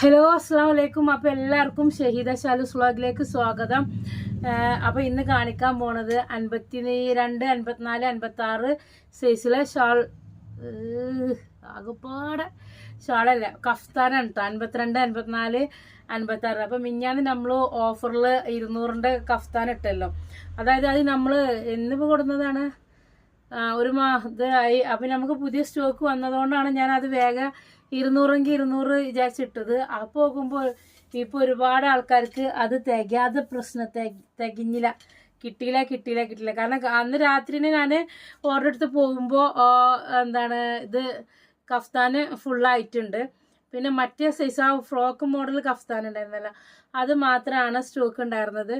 Hello അസ്സാം വലൈക്കും അപ്പോൾ എല്ലാവർക്കും ഷഹീദ ഷാലൂസ് വ്ളോഗിലേക്ക് സ്വാഗതം. അപ്പോൾ ഇന്ന് കാണിക്കാൻ പോണത് അൻപത്തി രണ്ട് അൻപത്തിനാല് അൻപത്തി ആറ് സൈസിലെ ഷാൾ. ആകെപ്പാടെ ഷാളല്ല കഫ്താനാണ് കേട്ടോ അൻപത്തിരണ്ട് അൻപത്തിനാല് അൻപത്തി ആറ് അപ്പം മിഞ്ഞാന്ന് നമ്മൾ ഓഫറിൽ ഇരുന്നൂറിന്റെ കഫ്താൻ ഇട്ടല്ലോ. അതായത് അത് നമ്മൾ എന്നിപ്പോൾ കൊടുക്കുന്നതാണ് ഒരു മാസമായി അപ്പം നമുക്ക് പുതിയ സ്റ്റോക്ക് വന്നതുകൊണ്ടാണ് ഞാനത് വേഗം ഇരുന്നൂറെങ്കിൽ ഇരുന്നൂറ് വിചാരിച്ചിട്ടത്. ആ പോകുമ്പോൾ ഇപ്പോൾ ഒരുപാട് ആൾക്കാർക്ക് അത് തികയാതെ പ്രശ്നം തിക- തികഞ്ഞില്ല. കിട്ടിയില്ല കിട്ടിയില്ല കിട്ടിയില്ല. കാരണം അന്ന് രാത്രിനെ ഞാൻ ഓർഡർ എടുത്ത് പോകുമ്പോൾ എന്താണ് ഇത് കഫ്താന് ഫുള്ളായിട്ടുണ്ട് പിന്നെ മറ്റേ സൈസ് ആ ഫ്രോക്ക് മോഡൽ കഫ്താൻ ഉണ്ടായിരുന്നല്ല. അത് മാത്രമാണ് സ്റ്റോക്ക് ഉണ്ടായിരുന്നത്.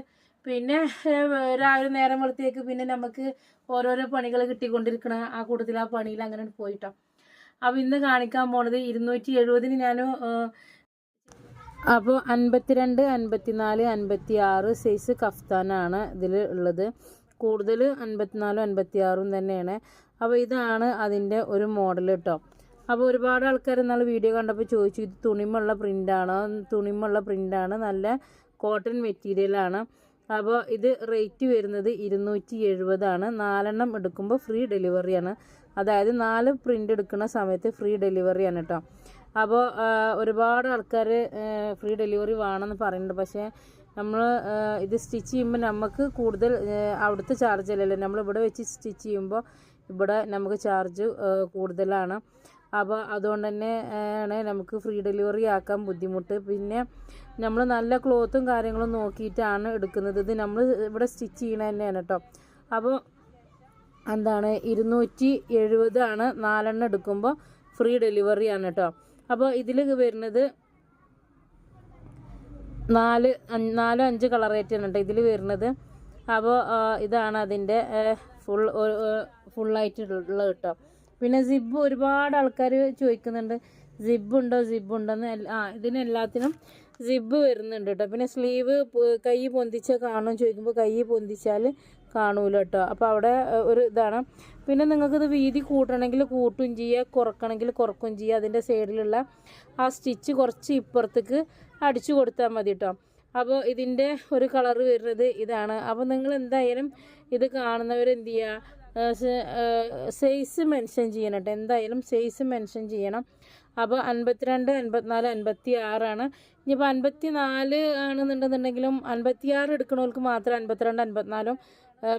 പിന്നെ രാവിലെ നേരം വെളുത്തേക്ക് പിന്നെ നമുക്ക് ഓരോരോ പണികൾ കിട്ടിക്കൊണ്ടിരിക്കണം. ആ കൂട്ടത്തിൽ ആ പണിയിൽ അങ്ങനെ പോയിട്ടോ. അപ്പോൾ ഇന്ന് കാണിക്കാൻ പോണത് ഇരുന്നൂറ്റി എഴുപതിന് ഞാൻ അപ്പോൾ അൻപത്തിരണ്ട് അൻപത്തിനാല് അൻപത്തി ആറ് സൈസ് കഫ്താനാണ് ഇതിൽ ഉള്ളത്. കൂടുതൽ അൻപത്തിനാലും അൻപത്തി ആറും തന്നെയാണ്. അപ്പോൾ ഇതാണ് അതിന്റെ ഒരു മോഡൽ കേട്ടോ അപ്പോൾ ഒരുപാട് ആൾക്കാർ ഇന്നാൾ വീഡിയോ കണ്ടപ്പോൾ ചോദിച്ചു ഇത് തുണിമുള്ള പ്രിന്റാണോ തുണിമുള്ള പ്രിന്റാണ് നല്ല കോട്ടൺ മെറ്റീരിയലാണ് അപ്പോൾ ഇത് റേറ്റ് വരുന്നത് ഇരുന്നൂറ്റി എഴുപതാണ്. നാലെണ്ണം എടുക്കുമ്പോൾ ഫ്രീ ഡെലിവറിയാണ് അതായത് നാല് പ്രിന്റ് എടുക്കുന്ന സമയത്ത് ഫ്രീ ഡെലിവറിയാണ് കേട്ടോ അപ്പോൾ ഒരുപാട് ആൾക്കാർ ഫ്രീ ഡെലിവറി വേണമെന്ന് പറയുന്നുണ്ട്. പക്ഷേ നമ്മൾ ഇത് സ്റ്റിച്ച് ചെയ്യുമ്പോൾ നമുക്ക് കൂടുതൽ അവിടുത്തെ ചാർജ് അല്ലല്ലോ. നമ്മൾ ഇവിടെ വെച്ച് സ്റ്റിച്ച് ചെയ്യുമ്പോൾ ഇവിടെ നമുക്ക് ചാർജ് കൂടുതലാണ്. അപ്പോൾ അതുകൊണ്ട് തന്നെ ആണ് നമുക്ക് ഫ്രീ ഡെലിവറി ആക്കാൻ ബുദ്ധിമുട്ട്. പിന്നെ നമ്മൾ നല്ല ക്ലോത്തും കാര്യങ്ങളും നോക്കിയിട്ടാണ് എടുക്കുന്നത്. ഇത് നമ്മൾ ഇവിടെ സ്റ്റിച്ച് ചെയ്യണ തന്നെയാണ് കേട്ടോ അപ്പോൾ എന്താണ് ഇരുന്നൂറ്റി എഴുപതാണ് നാലെണ്ണം എടുക്കുമ്പോൾ ഫ്രീ ഡെലിവറി ആണ് കേട്ടോ അപ്പോൾ ഇതിൽ വരുന്നത് നാല് നാലോ അഞ്ച് കളർ റേറ്റാണ് കേട്ടോ ഇതിൽ വരുന്നത്. അപ്പോൾ ഇതാണ് അതിന്റെ ഫുൾ ഫുള്ളായിട്ടുള്ള കേട്ടോ പിന്നെ സിബ് ഒരുപാട് ആൾക്കാർ ചോദിക്കുന്നുണ്ട് സിബ് ഉണ്ടോ സിബ് ഉണ്ടോന്ന് ആ ഇതിനെല്ലാത്തിനും സിബ് വരുന്നുണ്ട് കേട്ടോ പിന്നെ സ്ലീവ് കൈ പൊന്തിച്ചാൽ കാണും ചോദിക്കുമ്പോൾ കൈ പൊന്തിച്ചാൽ കാണൂല കേട്ടോ അപ്പോൾ അവിടെ ഒരു ഇതാണ്. പിന്നെ നിങ്ങൾക്കിത് വീതി കൂട്ടണമെങ്കിൽ കൂട്ടും ചെയ്യുക കുറക്കണമെങ്കിൽ കുറക്കും ചെയ്യുക അതിന്റെ സൈഡിലുള്ള ആ സ്റ്റിച്ച് കുറച്ച് ഇപ്പുറത്തേക്ക് അടിച്ചു കൊടുത്താൽ മതി കേട്ടോ അപ്പോൾ ഇതിന്റെ ഒരു കളർ വരുന്നത് ഇതാണ്. അപ്പോൾ നിങ്ങൾ എന്തായാലും ഇത് കാണുന്നവർ എന്ത് ചെയ്യുക സൈസ് മെൻഷൻ ചെയ്യണം കേട്ടോ എന്തായാലും സൈസ് മെൻഷൻ ചെയ്യണം. അപ്പോൾ അൻപത്തിരണ്ട് അൻപത്തിനാല് അൻപത്തി ആറാണ് ഇനിയിപ്പോൾ അൻപത്തി നാല് ആണെന്നുണ്ടെന്നുണ്ടെങ്കിലും അൻപത്തി എടുക്കുന്നവർക്ക് മാത്രം അൻപത്തിരണ്ട് അൻപത്തിനാലും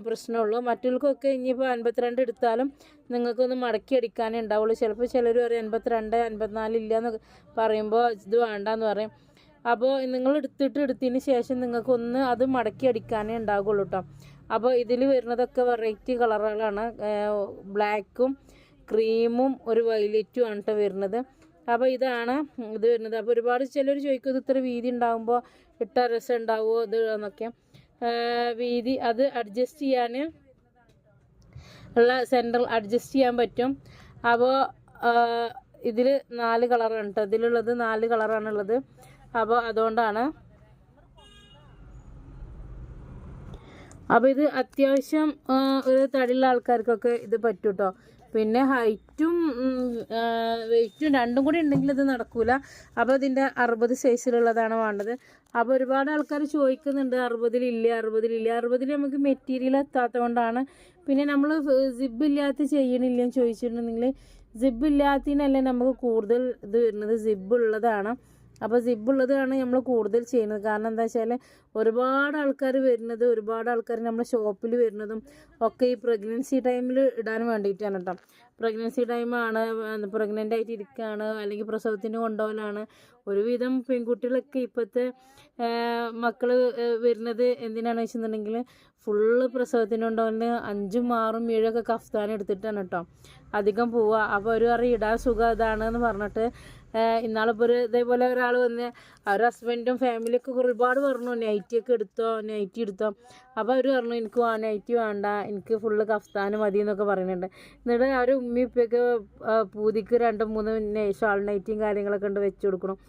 പ്രശ്നമുള്ളൂ. മറ്റുള്ളവർക്കൊക്കെ ഇനിയിപ്പോൾ അൻപത്തിരണ്ട് എടുത്താലും നിങ്ങൾക്കൊന്ന് മടക്കി അടിക്കാനേ ഉണ്ടാവുള്ളൂ. ചിലപ്പോൾ ചിലർ പറയും അൻപത്തിരണ്ട് അൻപത്തിനാല് ഇല്ല എന്ന് പറയുമ്പോൾ ഇത് വേണ്ടെന്ന് പറയും. അപ്പോൾ നിങ്ങൾ എടുത്തിട്ട് എടുത്തതിന് ശേഷം നിങ്ങൾക്കൊന്ന് അത് മടക്കി അടിക്കാനേ ഉണ്ടാകുള്ളൂ കേട്ടോ അപ്പോൾ ഇതിൽ വരുന്നതൊക്കെ വെറൈറ്റി കളറുകളാണ്. ബ്ലാക്കും ക്രീമും ഒരു വൈലറ്റും ആണ് കേട്ടോ വരുന്നത്. അപ്പോൾ ഇതാണ് ഇത് വരുന്നത്. അപ്പോൾ ഒരുപാട് ചിലർ ചോദിക്കും ഇത് ഇത്ര വീതി ഉണ്ടാകുമ്പോൾ ഇട്ട രസം ഉണ്ടാവുമോ ഇത് എന്നൊക്കെ. വീതി അത് അഡ്ജസ്റ്റ് ചെയ്യാൻ ഉള്ള സെന്റർ അഡ്ജസ്റ്റ് ചെയ്യാൻ പറ്റും. അപ്പോൾ ഇതിൽ നാല് കളറാണ് കേട്ടോ ഇതിലുള്ളത് നാല് കളറാണുള്ളത് അപ്പോൾ അതുകൊണ്ടാണ്. അപ്പോൾ ഇത് അത്യാവശ്യം ഒരു തടിയുള്ള ആൾക്കാർക്കൊക്കെ ഇത് പറ്റും കേട്ടോ പിന്നെ ഹൈറ്റും വെയിറ്റും രണ്ടും കൂടി ഉണ്ടെങ്കിൽ ഇത് നടക്കൂല. അപ്പോൾ ഇതിന്റെ അറുപത് സൈസിലുള്ളതാണ് വേണ്ടത്. അപ്പോൾ ഒരുപാട് ആൾക്കാർ ചോദിക്കുന്നുണ്ട് അറുപതിലില്ല അറുപതിലില്ല. അറുപതിൽ നമുക്ക് മെറ്റീരിയൽ എത്താത്തത് കൊണ്ടാണ് പിന്നെ നമ്മൾ സിബ് ഇല്ലാത്ത ചെയ്യണില്ലെന്ന് ചോദിച്ചിട്ടുണ്ടെങ്കിൽ സിബ് ഇല്ലാത്തതിനല്ലേ നമുക്ക് കൂടുതൽ ഇത് വരുന്നത്? സിബ് ഉള്ളതാണ്. അപ്പോൾ സിബ് ഉള്ളതാണ് നമ്മൾ കൂടുതൽ ചെയ്യുന്നത്. കാരണം എന്താ വെച്ചാൽ ഒരുപാട് ആൾക്കാർ വരുന്നത് ഒരുപാട് ആൾക്കാർ നമ്മുടെ ഷോപ്പിൽ വരുന്നതും ഒക്കെ ഈ പ്രഗ്നൻസി ടൈമിൽ ഇടാൻ വേണ്ടിയിട്ടാണ് കേട്ടോ പ്രഗ്നൻസി ടൈമാണ് പ്രഗ്നന്റ് ആയിട്ട് ഇരിക്കുകയാണ് അല്ലെങ്കിൽ പ്രസവത്തിന് കൊണ്ടുപോകലാണ്. ഒരുവിധം പെൺകുട്ടികളൊക്കെ ഇപ്പോഴത്തെ മക്കൾ വരുന്നത് എന്തിനാണെന്ന് വെച്ചിട്ടുണ്ടെങ്കിൽ ഫുള്ള് പ്രസവത്തിന് കൊണ്ടുപോകൽ അഞ്ചും ആറും ഏഴൊക്കെ കഫ്താൻ എടുത്തിട്ടാണ് കേട്ടോ അധികം പോവുക. അപ്പോൾ ഒരു പറയും ഇടാൻ സുഖം ഇതാണ് എന്ന് പറഞ്ഞിട്ട് ഇന്നാളിപ്പോൾ ഒരു ഇതേപോലെ ഒരാൾ വന്ന് അവർ ഹസ്ബൻഡും ഫാമിലിയൊക്കെ ഒരുപാട് പറഞ്ഞു. നൈറ്റി ഒക്കെ എടുത്തോ നൈറ്റി എടുത്തോ. അപ്പോൾ അവർ പറഞ്ഞു എനിക്ക് ആ നൈറ്റി വേണ്ട. എനിക്ക് ഫുള്ള് കഫ്താൻ മതി എന്നൊക്കെ പറയുന്നുണ്ട്. എന്നിട്ട് അവർ ഉമ്മി ഉപ്പയൊക്കെ ആ, പൂതിക്ക് രണ്ടും മൂന്നും ഷാൾ നൈറ്റിയും കാര്യങ്ങളൊക്കെ ഉണ്ട് വെച്ച് കൊടുക്കണം.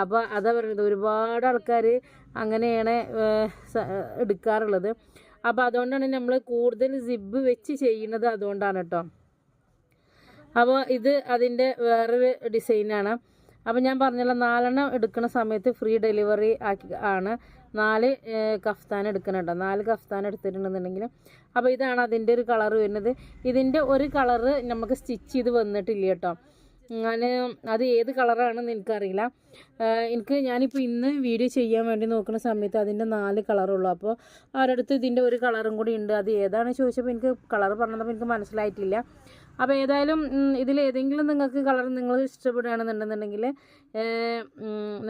അപ്പോൾ അതാ പറയുന്നത് ഒരുപാട് ആൾക്കാർ അങ്ങനെയാണ് എടുക്കാറുള്ളത്. അപ്പോൾ അതുകൊണ്ടാണ് നമ്മൾ കൂടുതൽ സിബ് വെച്ച് ചെയ്യുന്നത് അതുകൊണ്ടാണ് കേട്ടോ അപ്പോൾ ഇത് അതിന്റെ വേറൊരു ഡിസൈനാണ്. അപ്പോൾ ഞാൻ പറഞ്ഞല്ലോ നാലെണ്ണം എടുക്കുന്ന സമയത്ത് ഫ്രീ ഡെലിവറി ആക്കി ആണ്. നാല് കഫ്താൻ എടുക്കണം കേട്ടോ നാല് കഫ്താൻ എടുത്തിട്ടുണ്ടെന്നുണ്ടെങ്കിൽ അപ്പോൾ ഇതാണ് അതിന്റെ ഒരു കളർ വരുന്നത്. ഇതിന്റെ ഒരു കളറ് നമുക്ക് സ്റ്റിച്ച് ചെയ്ത് വന്നിട്ടില്ല കേട്ടോ ഞാൻ അത് ഏത് കളറാണെന്ന് എനിക്കറിയില്ല. എനിക്ക് ഞാനിപ്പോൾ ഇന്ന് വീഡിയോ ചെയ്യാൻ വേണ്ടി നോക്കുന്ന സമയത്ത് അതിന്റെ നാല് കളറുള്ളൂ. അപ്പോൾ അവരടുത്ത് ഇതിന്റെ ഒരു കളറും കൂടി ഉണ്ട്? അത് ഏതാണെന്ന് ചോദിച്ചപ്പോൾ എനിക്ക് കളർ പറഞ്ഞപ്പോൾ എനിക്ക് മനസ്സിലായിട്ടില്ല. അപ്പോൾ ഏതായാലും ഇതിൽ ഏതെങ്കിലും നിങ്ങൾക്ക് കളർ നിങ്ങൾ ഇഷ്ടപ്പെടുകയാണെന്നുണ്ടെന്നുണ്ടെങ്കിൽ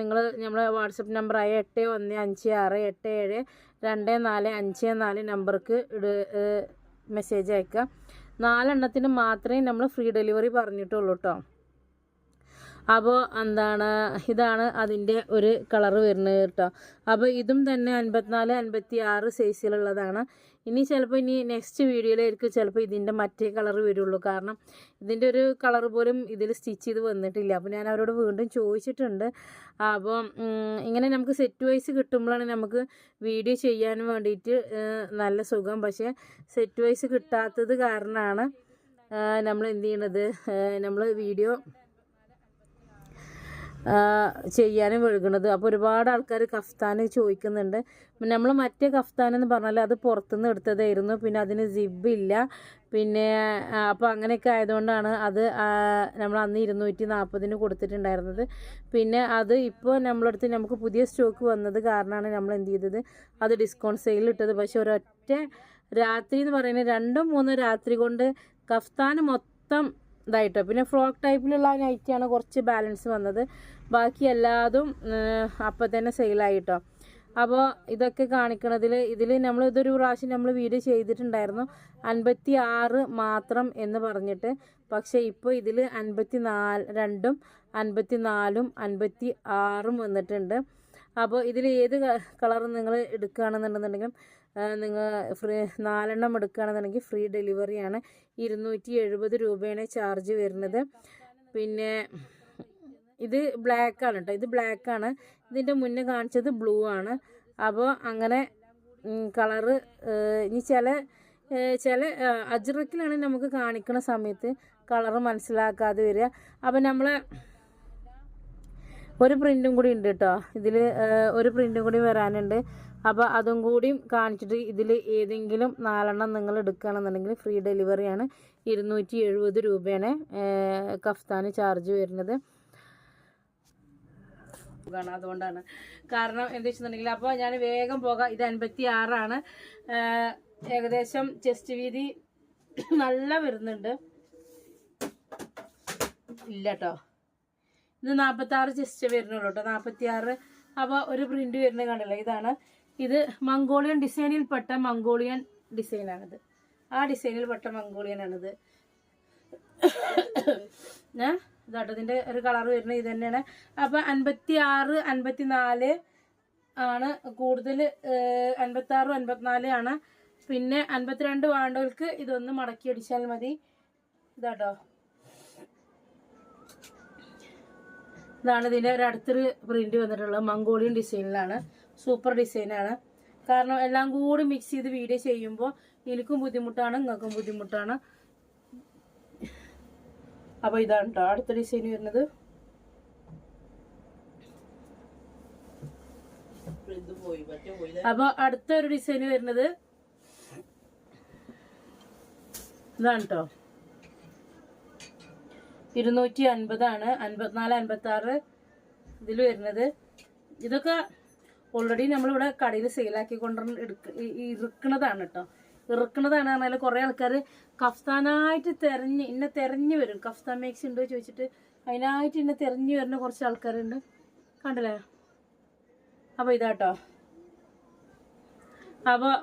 നിങ്ങൾ നമ്മളെ വാട്സപ്പ് നമ്പറായ എട്ട് ഒന്ന് അഞ്ച് ആറ് എട്ട് ഏഴ് രണ്ട് നാല് അഞ്ച് നാല് നമ്പർക്ക് മെസ്സേജ് അയക്കുക. നാലെണ്ണത്തിന് മാത്രമേ നമ്മൾ ഫ്രീ ഡെലിവറി പറഞ്ഞിട്ടുള്ളൂ കേട്ടോ അപ്പോൾ എന്താണ് ഇതാണ് അതിന്റെ ഒരു കളറ് വരുന്നത് കേട്ടോ. അപ്പോൾ ഇതും തന്നെ അൻപത്തിനാല് അൻപത്തി ആറ് സൈസിലുള്ളതാണ്. ഇനി ചിലപ്പോൾ ഇനി നെക്സ്റ്റ് വീഡിയോയിലായിരിക്കും ചിലപ്പോൾ ഇതിന്റെ മറ്റേ കളർ വരുള്ളൂ. കാരണം ഇതിന്റെ ഒരു കളർ പോലും ഇതിൽ സ്റ്റിച്ച് ചെയ്ത് വന്നിട്ടില്ല. അപ്പോൾ ഞാൻ അവരോട് വീണ്ടും ചോദിച്ചിട്ടുണ്ട്. അപ്പോൾ ഇങ്ങനെ നമുക്ക് സെറ്റ് വൈസ് കിട്ടുമ്പോഴാണ് നമുക്ക് വീഡിയോ ചെയ്യാൻ വേണ്ടിയിട്ട് നല്ല സുഖം. പക്ഷേ സെറ്റ് വൈസ് കിട്ടാത്തത് കാരണമാണ് നമ്മൾ എന്ത് ചെയ്യണത്? നമ്മൾ വീഡിയോ ചെയ്യാനും വഴുകണത് അപ്പോൾ ഒരുപാട് ആൾക്കാർ കഫ്താൻ ചോദിക്കുന്നുണ്ട്. നമ്മൾ മറ്റേ കഫ്താൻ എന്ന് പറഞ്ഞാൽ അത് പുറത്തുനിന്ന് എടുത്തതായിരുന്നു. പിന്നെ അതിന് ഇല്ല. പിന്നെ അപ്പോൾ അങ്ങനെയൊക്കെ ആയതുകൊണ്ടാണ് അത് നമ്മൾ അന്ന് ഇരുന്നൂറ്റി നാൽപ്പതിന് കൊടുത്തിട്ടുണ്ടായിരുന്നത്. പിന്നെ അത് ഇപ്പോൾ നമ്മളടുത്ത് നമുക്ക് പുതിയ സ്റ്റോക്ക് വന്നത് കാരണമാണ് നമ്മൾ എന്ത് ചെയ്തത്? അത് ഡിസ്കൗണ്ട് സെയിൽ ഇട്ടത്. പക്ഷെ ഒരൊറ്റ രാത്രി എന്ന് പറയുന്നത് രണ്ടോ മൂന്നോ രാത്രി കൊണ്ട് കഫ്താൻ മൊത്തം ഇതായിട്ടോ. പിന്നെ ഫ്രോക്ക് ടൈപ്പിലുള്ള നൈറ്റിയാണ് കുറച്ച് ബാലൻസ് വന്നത്. ബാക്കി എല്ലാതും അപ്പം തന്നെ സെയിലായിട്ടോ അപ്പോൾ ഇതൊക്കെ കാണിക്കണതിൽ ഇതിൽ നമ്മൾ ഇതൊരു പ്രാവശ്യം നമ്മൾ വീഡിയോ ചെയ്തിട്ടുണ്ടായിരുന്നു. അൻപത്തി ആറ് മാത്രം എന്ന് പറഞ്ഞിട്ട്. പക്ഷേ ഇപ്പോൾ ഇതിൽ അൻപത്തി നാല് രണ്ടും അൻപത്തി നാലും അൻപത്തി ആറും വന്നിട്ടുണ്ട്. അപ്പോൾ ഇതിൽ ഏത് കളർ നിങ്ങൾ എടുക്കുകയാണെന്നുണ്ടെന്നുണ്ടെങ്കിലും നിങ്ങൾ ഫ്രീ നാലെണ്ണം എടുക്കുകയാണെന്നുണ്ടെങ്കിൽ ഫ്രീ ഡെലിവറിയാണ് ഇരുന്നൂറ്റി എഴുപത് രൂപയാണ് ചാർജ് വരുന്നത്. പിന്നെ ഇത് ബ്ലാക്ക് ആണ് കേട്ടോ ഇത് ബ്ലാക്ക് ആണ് ഇതിന്റെ മുന്നേ കാണിച്ചത് ബ്ലൂ ആണ്. അപ്പോൾ അങ്ങനെ കളറ് ഇനി ചില ചില അജ്രക്കിലാണ് നമുക്ക് കാണിക്കുന്ന സമയത്ത് കളറ് മനസ്സിലാക്കാതെ വരിക. അപ്പോൾ നമ്മൾ ഒരു പ്രിന്റും കൂടി ഉണ്ട് കേട്ടോ ഇതിൽ ഒരു പ്രിന്റും കൂടി വരാനുണ്ട്. അപ്പോൾ അതും കൂടിയും കാണിച്ചിട്ട് ഇതിൽ ഏതെങ്കിലും നാലെണ്ണം നിങ്ങൾ എടുക്കുകയാണെന്നുണ്ടെങ്കിൽ ഫ്രീ ഡെലിവറിയാണ് ഇരുന്നൂറ്റി എഴുപത് രൂപയാണ് കഫ്താന് ചാർജ് വരുന്നത്. അതുകൊണ്ടാണ്. കാരണം എന്താ വെച്ചിട്ടുണ്ടെങ്കിൽ അപ്പോൾ ഞാൻ വേഗം പോകാം. ഇത് അൻപത്തി ആറാണ് ഏകദേശം ചെസ്റ്റ് വീതി നല്ല വരുന്നുണ്ട്. ഇല്ല കേട്ടോ ഇത് നാൽപ്പത്തി ആറ് ജസ്റ്റ് വരുന്നുള്ളൂ കേട്ടോ. നാൽപ്പത്തി ആറ് അപ്പോൾ ഒരു പ്രിന്റ് വരുന്നത് കണ്ടില്ല? ഇതാണ്. ഇത് മംഗോളിയൻ ഡിസൈനിൽപ്പെട്ട മംഗോളിയൻ ഡിസൈനാണിത്. ആ ഡിസൈനിൽപ്പെട്ട മംഗോളിയനാണിത്. ഞാൻ ഇതാട്ടോ. ഇതിന്റെ ഒരു കളർ വരുന്നത് ഇത് തന്നെയാണ്. അപ്പോൾ അൻപത്തി ആറ് അൻപത്തി നാല് ആണ് കൂടുതൽ അൻപത്തി ആറും അൻപത്തിനാല് ആണ്. പിന്നെ അൻപത്തിരണ്ട് വേണ്ടവർക്ക് ഇതൊന്ന് മടക്കി അടിച്ചാൽ മതി. ഇതാട്ടോ. ഇതാണ് ഇതിന്റെ ഒരു അടുത്തൊരു പ്രിന്റ് വന്നിട്ടുള്ളത്. മംഗോളിയൻ ഡിസൈനിലാണ് സൂപ്പർ ഡിസൈനാണ് കാരണം എല്ലാം കൂടി മിക്സ് ചെയ്ത് വീഡിയോ ചെയ്യുമ്പോൾ എനിക്കും ബുദ്ധിമുട്ടാണ് നിങ്ങൾക്കും ബുദ്ധിമുട്ടാണ്. അപ്പോൾ ഇതാണ് കേട്ടോ അടുത്ത ഡിസൈൻ വരുന്നത്. അപ്പോൾ അടുത്ത ഒരു ഡിസൈൻ വരുന്നത്. ഇതാണ് കേട്ടോ ഇരുന്നൂറ്റി അൻപതാണ് അൻപത്തിനാല് അൻപത്തി ആറ് ഇതിൽ വരുന്നത്. ഇതൊക്കെ ഓൾറെഡി നമ്മളിവിടെ കടയിൽ സെയിലാക്കി കൊണ്ട് ഇറുക്കണതാണ് കേട്ടോ ഇറുക്കണതാണ് പറഞ്ഞാൽ കുറേ ആൾക്കാർ കഫ്താനായിട്ട് തെരഞ്ഞ് ഇന്നെ തെരഞ്ഞു വരും. കഫ്താൻ മേക്സ് ഉണ്ടോ ചോദിച്ചിട്ട് അതിനായിട്ട് ഇന്നെ തെരഞ്ഞു വരുന്ന കുറച്ച് ആൾക്കാരുണ്ട്. കണ്ടില്ലേ? അപ്പോൾ ഇതാട്ടോ. അപ്പോൾ